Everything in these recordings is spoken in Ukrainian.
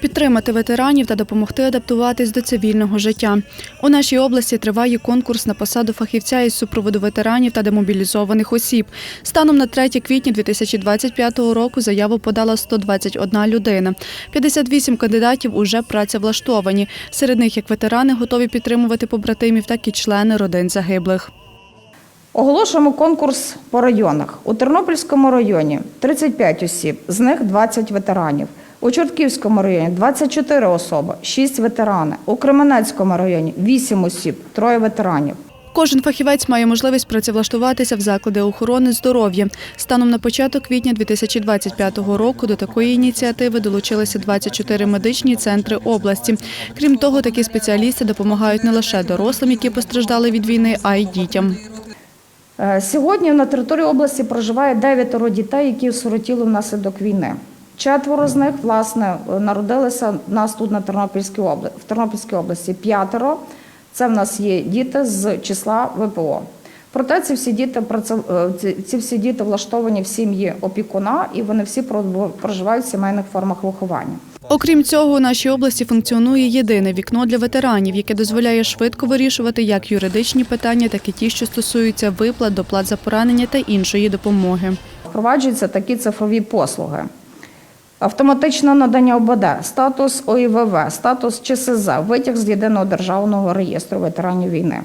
підтримати ветеранів та допомогти адаптуватись до цивільного життя. У нашій області триває конкурс на посаду фахівця із супроводу ветеранів та демобілізованих осіб. Станом на 3 квітня 2025 року заяву подала 121 людина. 58 кандидатів уже працевлаштовані. Серед них як ветерани готові підтримувати побратимів, так і члени родин загиблих. Оголошуємо конкурс по районах. У Тернопільському районі 35 осіб, з них 20 ветеранів. У Чортківському районі 24 особи, 6 ветерани. У Кременецькому районі 8 осіб, 3 ветеранів. Кожен фахівець має можливість працевлаштуватися в заклади охорони здоров'я. Станом на початок квітня 2025 року до такої ініціативи долучилися 24 медичні центри області. Крім того, такі спеціалісти допомагають не лише дорослим, які постраждали від війни, а й дітям. Е, Сьогодні на території області проживає дев'ятеро дітей, які осиротіли внаслідок війни. Четверо з них власне народилися в нас тут на Тернопільській області. В Тернопільській області п'ятеро. Це в нас є діти з числа ВПО. Проте ці всі діти е, ці- всі діти влаштовані в сім'ї опікуна, і вони всі про- проживають в сімейних формах виховання. Окрім цього, у нашій області функціонує єдине вікно для ветеранів, яке дозволяє швидко вирішувати як юридичні питання, так і ті, що стосуються виплат, доплат за поранення та іншої допомоги. Впроваджуються такі цифрові послуги. Автоматичне надання ОБД, статус ОІВВ, статус ЧСЗ, витяг з єдиного державного реєстру ветеранів війни.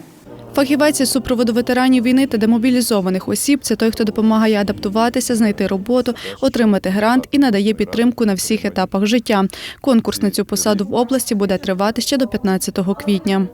Фахівець із супроводу ветеранів війни та демобілізованих осіб це той, хто допомагає адаптуватися, знайти роботу, отримати грант і надає підтримку на всіх етапах життя. Конкурс на цю посаду в області буде тривати ще до 15 квітня.